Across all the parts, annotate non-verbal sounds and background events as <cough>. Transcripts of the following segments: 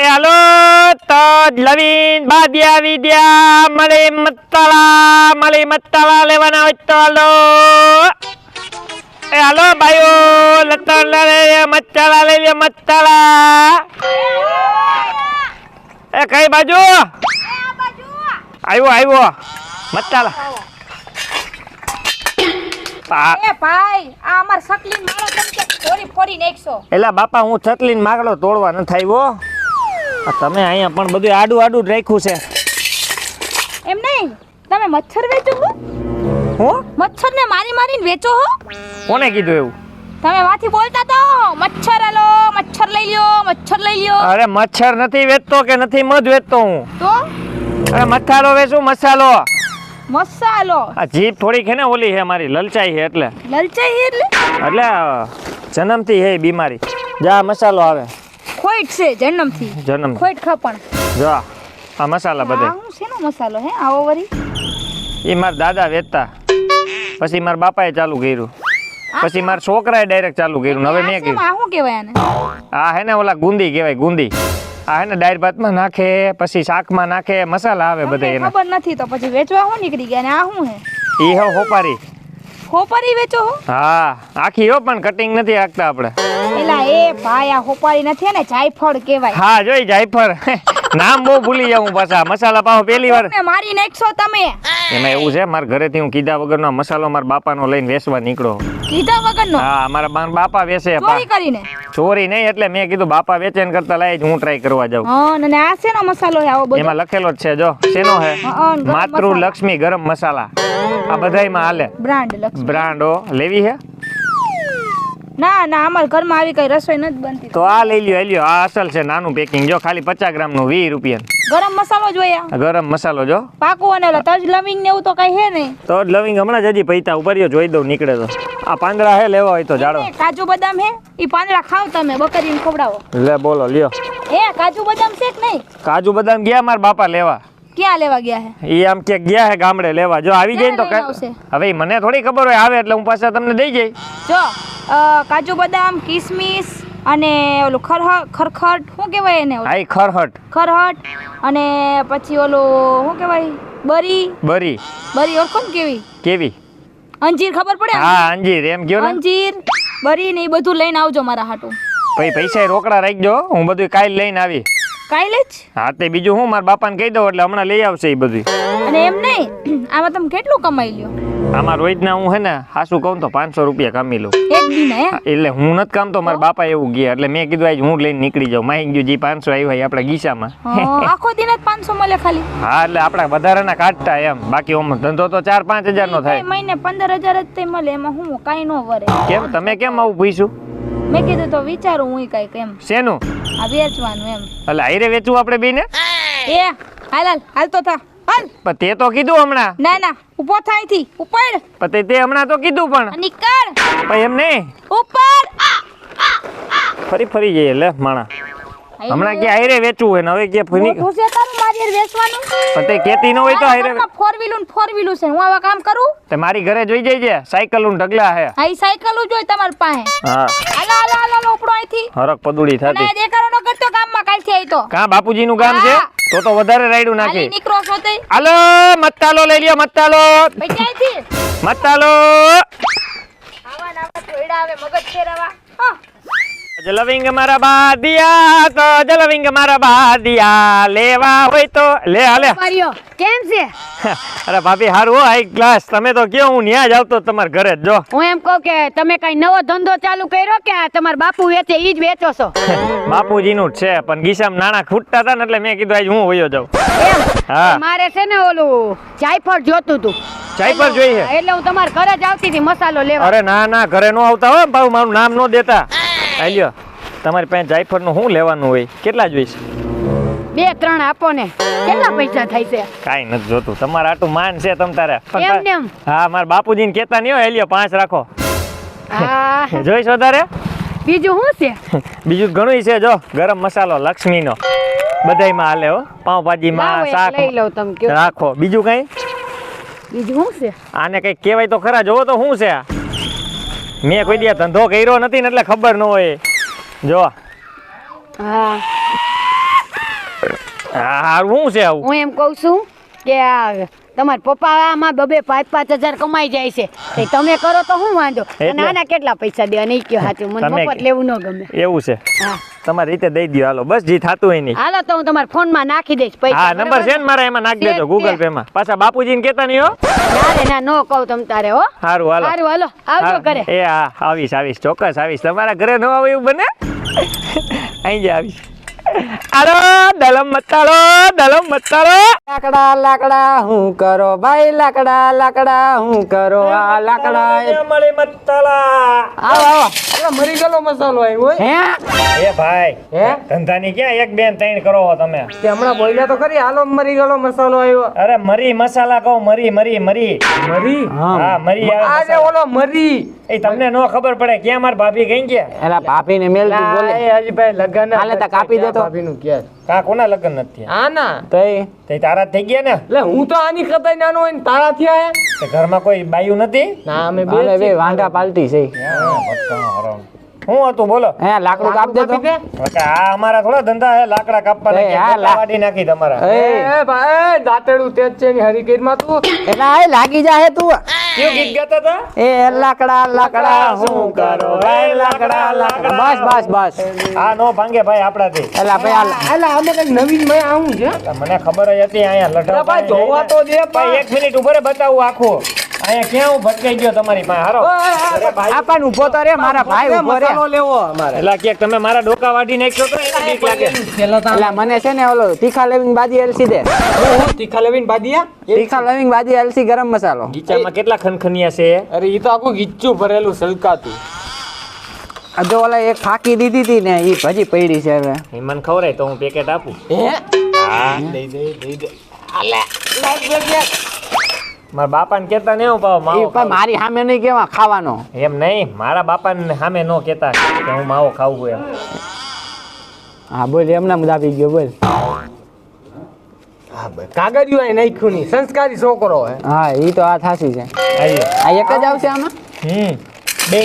એ હાલો તો લવીન બાદિયા વિદ્યા મળે મત્તાલા મળે મત્તાલા લેવાના હોય તો હાલો. એ હાલો ભાઈઓ લત્તાલા લઈ લે મત્તાલા લઈ લે મત્તાલા. એ કઈ બાજુ? આવ્યો આવ્યો મત્તાલા. પા ભાઈ આ અમાર સકલીન મારો તમે કે ફોડી ફોડી નાખશો એલા બાપા હું છતલીને માગડો તોડવા નથી આવ્યો. તમે અહીંયા પણ બધું આડું આડું જ રાખ્યું છે. એમ નહીં? તમે મચ્છર વેચો હો? હું? મચ્છર ને મારી મારીને વેચો હો? કોને કીધું એવું? તમે વાથી બોલતા તો મચ્છર આલો મચ્છર લઈ લ્યો મચ્છર લઈ લ્યો. અરે મચ્છર નથી વેચતો કે નથી મધ વેચતો હું? તો? અરે મસાલો વેચું મસાલો. મસાલો. આ જીભ થોડીક છે ને ઓલી છે મારી લલચાઈ છે એટલે. લલચાઈ એટલે? એટલે જન્મથી હે બીમારી. જા મસાલો આવે. ખોઈટ છે જન્મથી. જન્મ. ખોઈટ ખપણ. જો આ મસાલા આ હું શેનો મસાલો હે આવો વરી? એ મારા દાદા વેચતા. પછી મારા બાપાએ ચાલુ કર્યું. પછી મારા છોકરાએ ડાયરેક્ટ ચાલુ કર્યું. હવે મેં કર્યું. આ શું કહેવાય આને? આ હે ને ઓલા ગુંદી કહેવાય ગુંદી. આ હે ને ડાયર ભાતમાં નાખે પછી શાકમાં નાખે મસાલા આવે બધા એના. ખબર નથી તો પછી વેચવા હું નીકળી ગયા ને? આ શું હે? ઈ હો હોપારી. હોપારી વેચો હો. હા આખી હો પણ કટિંગ નથી રાખતા આપણે. એલા એ ભાઈ આ હોપારી નથી ને જાયફળ કહેવાય. હા જોઈ જાયફર નામ બહુ ભૂલી જાઉં પાછા. મસાલા પાવ પહેલી વાર. મારી નાખશો તમે? એમાં એવું છે મારા ઘરેથી હું કીધા વગરનો મસાલો મારા બાપાનો લઈને વેચવા નીકળો. કીધા વગરનો? હા મારા બા- બાપા વેચે. ચોરી કરીને? ચોરી નહીં એટલે મેં કીધું બાપા વેચે ને કરતા લાય હું ટ્રાય કરવા જાઉં. હા અને આ શેનો મસાલો છે આવો બધો? એમાં લખેલો જ છે જો. શેનો છે? માતૃ લક્ષ્મી ગરમ મસાલા. આ બધાયમાં હાલે. બ્રાન્ડ લક્ષ્મી. બ્રાન્ડો લેવી હે ના ના અમારા ઘરમાં આવી કઈ રસોઈ નથી બનતી. તો આ લઈ લ્યો લ્યો આ અસલ છે નાનું પેકિંગ જો ખાલી પચાસ ગ્રામનું વીસ રૂપિયા ગરમ મસાલો જોઈએ ગરમ મસાલો જો. પાકો અને તજ લવિંગ ને એવું તો કઈ હે નહીં. તો લવિંગ હમણાં જ હજી પૈતા ઉપર જોઈ દઉં નીકળે તો. આ પાંદડા હે લેવા હોય તો જાડો કાજુ બદામ હે ઈ પાંદડા ખાવ તમે બકરીને ખવડાવો. લે બોલો લ્યો. એ કાજુ બદામ છે કે નહીં? કાજુ બદામ ગયા મારા બાપા લેવા. ક્યાં લેવા ગયા હે? એ આમ કે ગયા હે ગામડે લેવા. જો આવી જાય ને તો હવે મને થોડી ખબર હોય આવે એટલે હું પાછા તમને દઈ જઈ જો કાજુ બદામ કિસમિસ અને ઓલું ખરહ ખરખટ શું કહેવાય એને? આઈ ખરહટ. ખરહટ અને પછી ઓલું શું કહેવાય? બરી. બરી. બરી ઓળખો ને કેવી? કેવી? અંજીર ખબર પડે હા અંજીર એમ કયો ને? અંજીર બરી ને એ બધું લઈને આવજો મારા હાટું. ભાઈ પૈસા રોકડા રાખજો હું બધું કાલ લઈને આવી. કાલે જ? હા તે બીજું હું? મારા બાપાને કહી દઉં એટલે હમણાં લઈ આવશે એ બધું. અને એમ નહીં <clears throat> આમાં તમે કેટલું કમાઈ લ્યો? આમાં રોજના હું હે ને હાસું કહું તો પાંચસો રૂપિયા કામી લઉં. એક દિન હે એટલે હું નથી કામતો મારા બાપા એવું ગયા એટલે મેં કીધું આજ હું લઈને નીકળી જાઉં. માહી ગયું જે પાંચસો આવ્યા આપણા ગીસામાં. આખો દિન જ પાંચસો મળે ખાલી. હા એટલે આપણા વધારાના કાઢતા એમ. બાકી ઓમ ધંધો તો ચાર પાંચ હજાર નો થાય. મહિને પંદર હજાર જ તે મળે એમાં હું કઈ નો વરે. કેમ તમે કેમ આવું પૂછ્યું મેં કીધું તો વિચારું હું કંઈક એમ. શેનું? આ વેચવાનું એમ. એટલે આયરે વેચવું આપણે બેને? એ હાલ હાલ હાલ તો થા. હાલ. પણ તે તો કીધું હમણાં. ના ના ઊભો થાયથી ઉપર. પણ તે- હમણાં તો કીધું પણ. નીકળ. પણ એમ નહીં. ઉપર. ફરી ફરી જઈએ લે માણા. હમણાં કે આયરે વેચવું હે ને હવે કે ફરી હારે વેચવાનું? પણ તે કેતી ન હોય તો આયરે ફોર વ્હીલું ફોર વ્હીલું છે. હું આવા કામ કરું? તે મારી ઘરે જોઈ જઈજે સાયકલ ઉન ઢગલા હે આ સાયકલ જોઈ તમારી પાસે. હા. હાલો હાલો હાલો ઉપડો અહીંથી. હરક પદુડી થાતી. આ દેખાડો ન કરતો કાલથી આવી તો કા બાપુજી નું ગામ છે? તો તો વધારે રાઈડું નાખી. નીકળો છો તે હાલો મત્તાલો લઈ લ્યો મત્તાલો. પછી થી મત્તાલો. આવા ને આવા આવે મગજ ફેરવા. હા. જલવિંગ મારા બાદિયા તો જલવિંગ મારા બાદિયા લેવા હોય તો લે હાલે કેમ છે? <laughs> અરે ભાભી હારું હો હાઈ ગ્લાસ. તમે તો કયો હું ન્યા જ આવતો તમારા ઘરે જ જો. હું એમ કહું કે તમે કઈ નવો ધંધો ચાલુ કર્યો કે આ તમાર બાપુ વેચે ઈ જ વેચો છો? <laughs> બાપુજીનું જ છે પણ ગીસામ નાણાં ખૂટતા હતા ને એટલે મેં કીધું આજ હું વયો જાઉં. એમ? હા. મારે છે ને ઓલું જાયફળ જોતું હતું જાયફળ જોઈએ એટલે હું તમારા ઘરે જ આવતી હતી મસાલો લેવા. અરે ના ના ઘરે નો આવતા હો ભાવ મારું નામ નો દેતા. આલ્યો. તમારી પાસે જાયફળનું શું લેવાનું હોય? કેટલા જોઈશે બે ત્રણ આપો ને. કેટલા પૈસા થાય છે? કાંઈ નથી જોતું. તમારે આટલું માન છે તમ તારે. હા મારા બાપુજીને કહેતા નહીં હોય એલ્યો પાંચ રાખો. <laughs> જોઈશ વધારે? બીજું શું છે? <laughs> બીજું ઘણું છે જો. ગરમ મસાલો લક્ષ્મીનો. બધાયમાં હાલે હો. એક શાક. લઈ લઉં તમે રાખો. બીજું કઈ? બીજું શું છે? આને કઈ કહેવાય તો ખરા. જોવો તો શું છે આ? મેં કોઈ દે ધંધો કર્યો નથી ને એટલે ખબર ન હોય. જો. હા. હા શું છે આવું? હું એમ કહું છું કે આ તમારા પપ્પા આમાં બબે પાંચ પાંચ હજાર કમાઈ જાય છે. તમે કરો તો શું વાંધો? અને આના કેટલા પૈસા દે? અને કયો હાચું? મને મફત લેવું ન ગમે. એવું છે. તમારી રીતે દઈ દો હાલો બસ જી થાતું હોય નહીં. હાલો તો હું તમારા ફોનમાં નાખી દઈશ પૈસા હા નંબર છે ને મારા એમાં નાખી દેજો ગૂગલ પે માં પાછા બાપુજીને કેતા નહીં હો. ના રે ના નો કહું તમ તારે હો. સારું હાલો. સારું હાલો. આવજો ઘરે. એ હા આવીશ આવીશ ચોક્કસ આવીશ. તમારા ઘરે ન આવે એવું બને? <laughs> અહીં જ આવીશ. આરો દલમ મતાળો દલમ મતાળો લાકડા લાકડા હું કરો ભાઈ લાકડા લાકડા હું કરો આ લાકડા. મળી મતાળા આવો આવો. એટલે મરી ગયેલો મસાલો આવ્યો હે. એ ભાઈ હે? ધંધાની ક્યાં એક બેન ત્રણ કરો તમે? તે હમણાં બોલ્યા તો ખરી હાલો મરી ગયેલો મસાલો આવ્યો અરે મરી મસાલા કહો મરી મરી મરી. મરી? હા મરી આજે ઓલો મરી. એ તમને નો ખબર પડે ક્યાં માર ભાભી ગઈ ગયા એલા ભાભીને મેલ તું બોલે. હજી ભાઈ લગન હાલે તા કાપી દે તો. ભાભીનું કે કા કોના લગ્ન નથી આ ના. તઈ તઈ તારા થઈ ગયા ને? એટલે હું તો આની કરતા નાનો હોય ને તારા થયા તે ઘરમાં કોઈ બાયું નથી? ના અમે બે. વાંઢા પાલટી છે. શું હતું બોલો. હે લાકડું કાપ દે તો. કે આ અમારા થોડા ધંધા હે લાકડા કાપવા હા, ગોટા નાખી તમારા. એ. ભાઈ દાંતેડું તેજ છે ની હરિકેરમાં તું. એલા એ લાગી જા હે તું. કેવું ગીત ગાતા હતા એ લાકડા લાકડા શું કરો એ લાકડા લાકડા બસ બસ બસ. આ નો ભાંગે ભાઈ આપણાથી. એલા ભાઈ આ એટલે આમાં કંઈક નવીન મે આવું છે. મને ખબર જ હતી અહીંયા લઢા ભાઈ જોવા તો દે ભાઈ ભાઈ એક મિનિટ ઉભરે બતાવું આખું. અહીંયા કેવું ભટકાઈ ગયો તમારી પાસે? હારો. અરે ભાઈ. આ પણ ઊભો તો રે મારા ભાઈ ઊભો રે મસાલો લેવો અમારે. એલા ક્યાંક તમે મારા ડોકા વાટી નાખ્યો તો એને બીક લાગે. એલા મને છે ને ઓલો તીખા લવિંગ બાજી એલસી દે. હું તીખા લેવીને બાદીયા તીખા લવિંગ બાજી એલસી ગરમ મસાલો. ગીચામાં કેટલા ખનખનિયા છે? અરે ઈ તો આખું ગીચું ભરેલું સલકાતું આ જો ઓલા એક ફાકી દીધી હતી ને ઈ ભજી પડી છે હવે. મને ખવડાય તો હું પેકેટ આપું. હે? હા. દઈ દે દઈ દે. મારા બાપાને કેતા નહીં એવું પાવ માવો પણ મારી સામે નહીં કેવા ખાવાનો. એમ નહીં મારા બાપાને સામે ન કેતા કે હું માવો ખાવું એમ. હા બોલ એમને જ આપી ગયો બોલ. કાગળિયું અહીં નાખ્યું નહીં સંસ્કારી છોકરો હે. હા એ તો આ થાસી છે. આ એક જ આવશે આમાં? હમ બે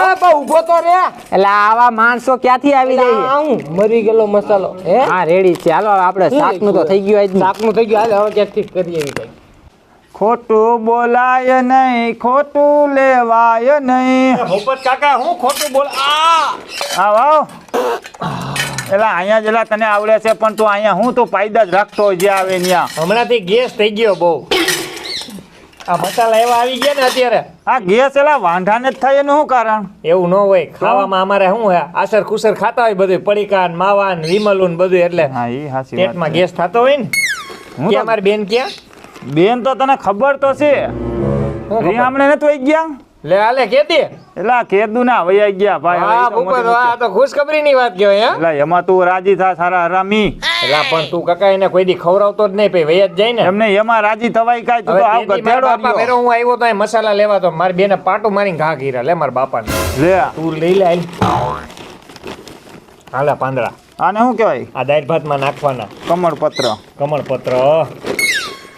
આ બા ઊભો તો રે. એટલે આવા માણસો ક્યાંથી આવી જાય? હું મરી ગયેલો મસાલો હે? હા રેડી છે. હાલો આપણે શાકનું તો થઈ ગયું આજનું શાકનું થઈ ગયું હાલે હવે ક્યાંકથી કરીએ એવી ખોટું બોલાય નહીં ખોટું લેવાય નહીં. ભૂપત કાકા હું ખોટું બોલ આ! આવ એલા અહીંયા જેલા તને આવડે છે પણ તું અહીંયા હું તો પાયદા જ રાખતો હોય જે આવે ત્યાં. હમણાંથી ગેસ થઈ ગયો બહુ. આ મસાલા એવા આવી ગયા ને અત્યારે. આ ગેસ એલા વાંઢાને જ થાય એનું શું કારણ? એવું ન હોય ખાવામાં અમારે શું હે આસર કુસર ખાતા હોય બધું પડીકાન માવાન માવા ને વિમલું બધું એટલે હા એ હાસી પેટમાં ગેસ થતો હોય ને હું ક્યાં મારી બેન ક્યાં? બેન તો તને ખબર તો છે? રીહામણે નતું આવી ગયા? લે આલે કેતી? એલા કેદુ ના વૈયા ગયા ભાઈ હા ભૂપત આ તો ખુશખબરી ની વાત કહેવાય હે? એલા એમાં તું રાજી થા સારા હરામી. એલા પણ તું કાકા એને કોઈ દી ખવરાવતો જ નહીં પછી વૈયા જ જાય ને. એમને એમાં રાજી થવાય કાય તું તો આવ ગધેડો બાપા મેરો હું આવ્યો તો મસાલા લેવા તો મારી બેને પાટો મારીને ઘા ઘીરા લે મારા બાપાને. લે. તું લઈ લે. હાલા. પાંદડા. આને શું કહેવાય? આ દાળ ભાતમાં નાખવાના. કમળપત્ર. કમળપત્ર.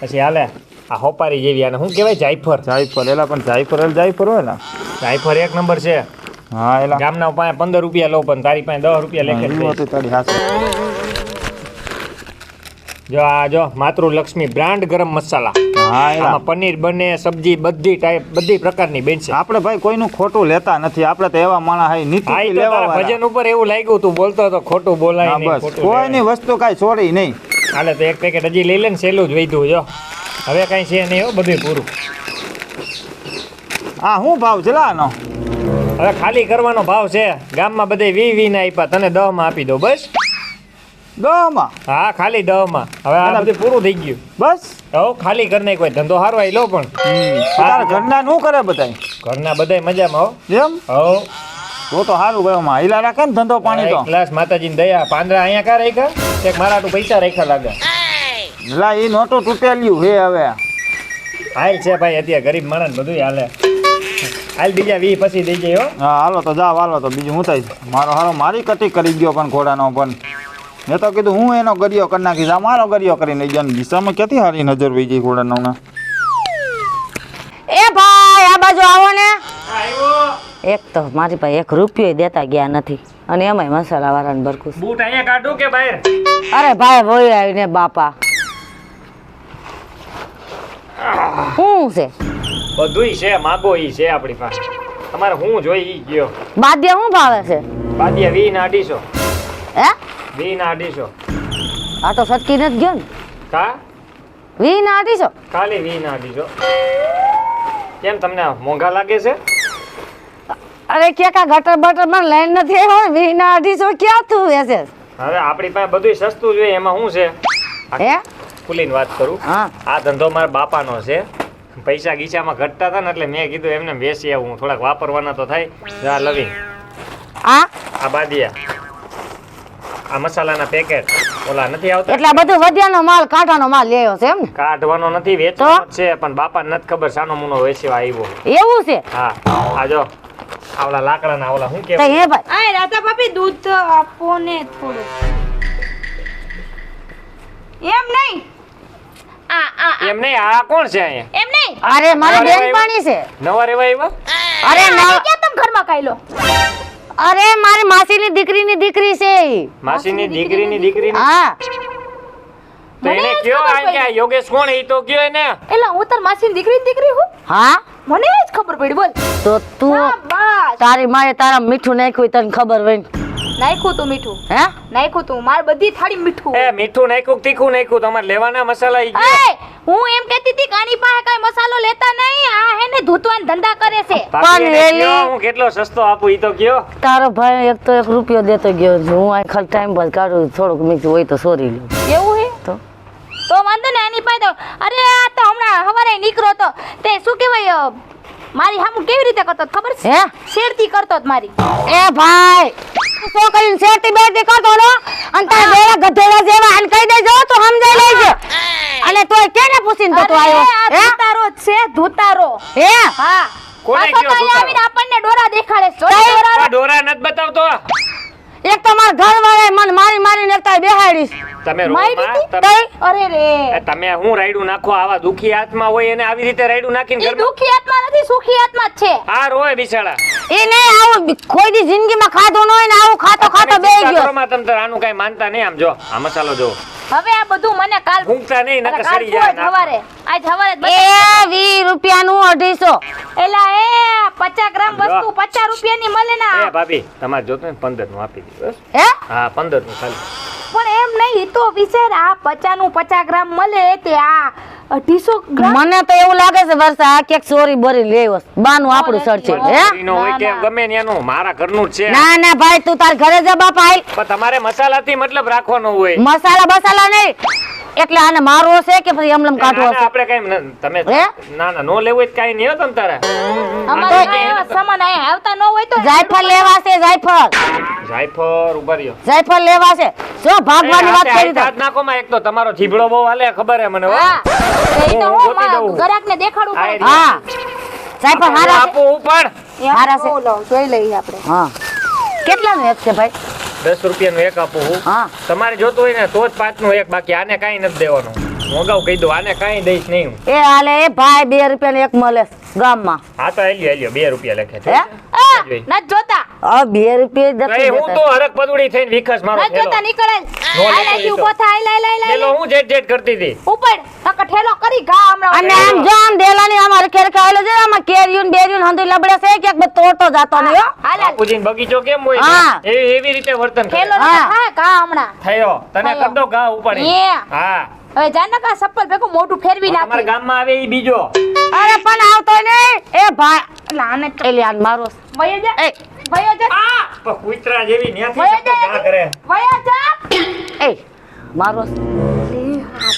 પછી હાલે આ હોપારી જેવી આને શું કહેવાય જાયફર જાયફર એલા પણ જાયફર એલ જાયફર હોય ને. જાયફર એક નંબર છે. હા એલા. ગામના પાસે પંદર રૂપિયા લો પણ તારી પાસે દસ રૂપિયા લેખે તારી હાચું. જો આ જો માતૃલક્ષ્મી બ્રાન્ડ ગરમ મસાલા. આમાં પનીર બને સબ્જી બધી ટાઈપ બધી પ્રકારની બેન છે આપણે ભાઈ કોઈનું ખોટું લેતા નથી આપણે તો એવા માણસ હાઈ નીતિ લેવા ભજન ઉપર એવું લાગ્યું તું બોલતો હતો ખોટું બોલાય બસ. કોઈની વસ્તુ કાંઈ છોડી નહીં. હાલે તો એક પેકેટ હજી લઈ લે ને સહેલું જ વૈધું જો. હવે કાંઈ છે નહીં હો બધું પૂરું. આ શું ભાવ છે લાનો હવે ખાલી કરવાનો ભાવ છે. ગામમાં બધે વી વી ને આપ્યા. તને દહમાં આપી દો બસ. દહમાં? હા ખાલી દહમાં. હવે આ બધું પૂરું થઈ ગયું. બસ? હવે ખાલી કરીને કોઈ ધંધો હારો લો પણ. ઘરના શું કરે બધા ઘરના બધા મજામાં હો. એમ? હો. તો તો સારું ભાઈ હિલા રાખે ને ધંધો પાણી તો. ક્લાસ માતાજીની દયા. પાંદરા અહીંયા કા રાખ્યા? એક મારા તો પૈસા રાખ્યા લાગે. લા એ નોટો તૂટેલ્યું હે હવે. હાલ છે ભાઈ અત્યારે ગરીબ માણસ બધું હાલે. હાલ બીજા વી પછી દઈ જાય હો. હા હાલો તો જાવ હાલો તો બીજું હું થાય? મારો હારો મારી કટી કરી ગયો પણ ઘોડાનો પણ. મેં તો કીધું હું એનો ગરિયો કરી નાખીશ આ મારો ગરિયો કરીને લઈ ગયો દિશામાં ક્યાંથી હારી નજર વહી ગઈ ઘોડાનો એ ભાઈ આ બાજુ આવો ને. એક તો મારી પાસે એક રૂપિયો દેતા ગયા નથી. અને એમાંય મસાલા વાળાને ભરખું બૂટ અહીંયા કાઢું કે બહાર? અરે ભાઈ વહી આવીને બાપા. શું છે? બધુંય છે માગો ઈ છે આપણી પાસે. તમારે હું જોઈ ઈ ગયો? બાદ્ય શું ભાવે છે? બાદિયા વી ના અઢીસો. હે? વી ના અઢીસો. આ તો સટકી નથી ગયો ને. કા? વી ના અઢીસો? ખાલી વી ના અઢીસો. કેમ તમને મોંઘા લાગે છે? અરે કે કા ગટર બટરમાં લાઈન નથી આવ્યો વી અઢીસો ક્યાં તું વેસે હવે આપણી પાસે બધુંય સસ્તું જોઈએ એમાં શું છે? હે? ખુલીને વાત કરું. આ ધંધો મારા બાપાનો છે. પૈસા ગીચામાં ઘટતા હતા ને એટલે મેં કીધું એમને બેસી આવું. થોડાક વાપરવાના તો થાય. જા લવિંગ. આ આ બાદિયા. આ મસાલાના પેકેટ ઓલા નથી આવતા? એટલે બધું વધ્યાનો માલ કાંટાનો માલ લેયો છે એમ કાઢવાનો નથી વેચવાનો છે પણ બાપા નથી ખબર સાનો મુનો વેચવા આવ્યો. એવું છે? હા. આ જો. આવલા લાકડાના ઓલા શું તો કહેવાય હે ભાઈ? આ રાધા ભાભી દૂધ આપો ને થોડું એમ નહીં આ આ આ, એમ નહીં આ કોણ છે અહીંયા? એમ નહીં અરે મારી બેન પાણી છે. નવા રેવા આવ્યા? અરે ના ક્યાં તમે ઘરમાં ખાઈ લો અરે મારી માસીની દીકરીની દીકરી છે ઈ. માસીની દીકરીની દીકરી? હા. તો એને કયો આ કે યોગેશ કોણ એ તો કયો એને? એટલે હું તાર માસીની દીકરી દીકરી હું? હા? મને જ ખબર પડી બોલ. તો તું તારી માએ તારા મીઠું નાખ્યું હોય તને ખબર હોય નાખ્યું તું મીઠું. હે? નાખ્યું તું. માર બધી થાળી મીઠું. એ મીઠું નાખ્યું તીખું નાખ્યું? તમારે લેવાના મસાલા ઈ ગયા. હું એમ કહેતી હતી કે આની પાસે કઈ મસાલો લેતા નહીં. આ હે ને ધૂતવાન ધંધા કરે છે. પણ એલી- હું કેટલો સસ્તો આપું ઈ તો કયો? તારો ભાઈ એક તો એક રૂપિયો દેતો ગયો હું આ ખાલી ટાઈમ બસ કાઢું થોડુંક મીઠું હોય તો સોરી લઉં એવું હે? તો? તો વાંધો ને પાઈ અરે આ તો હમણાં હવારે નીકળો તો. તે શું કહેવાય મારી હામું કેવી રીતે કરતો ખબર છે? શેરતી કરતો મારી. એ ભાઈ શું કરીને શેરતી બેરતી કરતો નો અને તારા બેડા ગધેડા જેવા આને કહી દેજો તો સમજાઈ લેજે. અને તોય કેને પૂછીને તો તું આવ્યો? હે? તારો છે ધૂતારો. હે? હા. કોને કયો ધૂતારો? આવીને આપણને ડોરા દેખાડે છે. ડોરા? ડોરા નથી બતાવતો? એક તો મારા ઘરવાળાએ મને મારી મારીને એક બેહાડીશ. તમે અરે રે. તમે હું રાયડું નાખો? આવા દુખી હાથમાં હોય એને આવી રીતે રાયડું નાખીને ઘર દુખી આત્મા નથી સુખી આત્મા છે. આ રોય બિચારા. એ નહીં આવું કોઈ દી જિંદગીમાં ખાધું ન હોય ને આવું ખાતો ખાતો બેહી ગયો. તમે તમ આનું કઈ માનતા નહીં આમ જો. આ મસાલો જો હવે આ બધું મને કાલ ઊંઘતા નહીં નકર સડી જાય સવારે આજ સવારે. એ વી રૂપિયાનું અઢીસો. એલા એ પચાસ ગ્રામ વસ્તુ પચાસ રૂપિયાની મળે ના એ ભાભી તમારે જોતું ને પંદરનું આપી દીધું બસ. હે? હા પંદરનું ખાલી. પણ એમ નહીં તો વિચાર આ પચાસનું પચાસ ગ્રામ મળે તે આ અઢીસો મને તો એવું લાગે છે વર્ષા આ ક્યાંક ચોરી બોરી લેવો બાનું આપણું સર છે હે? હોય કે ગમે ત્યાંનું મારા ઘરનું છે. ના ના ભાઈ તું તાર ઘરે જા બાપા હાલ. પણ તમારે મસાલાથી મતલબ રાખવાનો હોય. મસાલા બસાલા નહીં. એટલે આને મારવો છે કે પછી એમલમ કાઢવો છે? આપણે કઈ તમે ના ના નો લેવું હોય તો કાંઈ નહીં તમ તારે. અમારે સામાન અહીંયા આવતા નો હોય તો જાયફળ લેવા છે જાયફળ. જાયફળ ઊભા રહ્યો. જાયફળ લેવા છે. જો ભાગવાની વાત કરી દો નાખો માં એક તો તમારો જીભડો બહુ હાલે ખબર હે મને હા. એ તો હું. ગરાકને દેખાડું પડે. હા. જાયફળ હારા આપો ઉપર હારા છે. જોઈ લઈએ આપણે. હા. કેટલાનું એક છે ભાઈ? દસ રૂપિયાનું એક આપું હું. હા. તમારે જોતું હોય ને તો જ પાંચનું એક બાકી આને કાંઈ નથી દેવાનું. હું અગાઉ કહી દઉં આને કાંઈ દઈશ નહીં એ હાલે એ ભાઈ બે રૂપિયાનું એક મળે ગામમાં. હા તો હેલ્યો હેલ્યો બે રૂપિયા લખે છે. હે. આ, જોતા. હવે બે રૂપિયા જ તો એ નથી હું તો હરક પદુડી થઈને વિકાસ મારો નથી જોતા નીકળે નો આય લેતો લાયથી ઈ તો. ઊભો થા, આય લાય, લાય, લાય, થેલો હું જેટ જેટ કરતી હતી? ઉપર નકર ઠેલો કરી ઘા હમણાં અને આમ જો આમ દેલાની આમ હરખે હરખે છે આમાં કેરીયું બેરીયું લબડે છે ક્યાંક બધો તોડતો જાતો હાલ બગીચો કેમ હોય એવી એવી રીતે વર્તન કરે. હા. ઘા હમણાં. થયો. તને થયો. ઘા ઉપાડી. હા. હવે જાનકા સપ્પલ ભેગું મોટું ફેરવી તમારા નાખે. ગામમાં આવે ઈ બીજો. અરે પણ આવતો નહીં. એ ભાઈ એટલે આને એલી આન મારો છે. વયો જા એ. વયો જા પણ કૂતરા જેવી ન્યાથી સપ્પલ કા કરે. વયો જા એ મારો. આપણે આ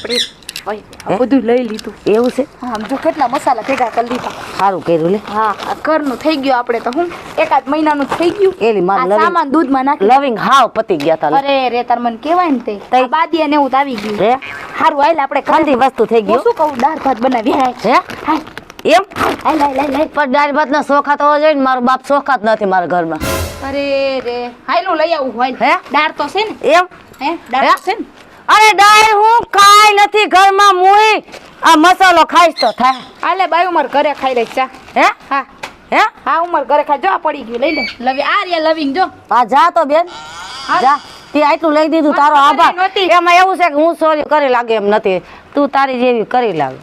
બધું લઈ લીધું. એવું છે? જો કેટલા મસાલા ભેગા કરી લીધા. સારું કર્યું લે. હા ઘરનું થઈ ગયું આપણે તો હું એકાદ મહિનાનું થઈ ગયું. એલી માર સામાન દૂધમાં નાખી. લવિંગ હાવ પતી ગયા તા અરે રે તાર મને કહેવાય ને તે. તઈ. આ એવું આવી ગયું. હે? હારું આયલા આપણે ઠંડી વસ્તુ થઈ ગયું. શું કહું દાળ ભાત બનાવી હે? એમ? હાલ હાલ હાલ હાલ. પણ દાળ ભાત ના શોખા તો જોઈએ ને મારો બાપ શોખા જ નથી મારા ઘરમાં. અરે રે હાલ હું લઈ આવું હોય હે? દાળ તો છે ને. એમ? હે દાળ છે ને. અરે ડાય હું કાંઈ નથી ઘરમાં મુઈ આ મસાલો ખાઈશ તો થાય હાલે બાઈ ઉમર ઘરે ખાઈ લઈશ ચા હે? હા. હે? હા ઉમર ઘરે ખાઈ જો આ પડી ગયું લઈ લે. લવી આ રે લવિંગ જો. હા જા તો બેન. જા. તે આટલું લઈ દીધું તારો આભાર. એમાં એવું છે કે હું સોરી કરી લાગે એમ નથી. તું તારી જેવી કરી લાગે.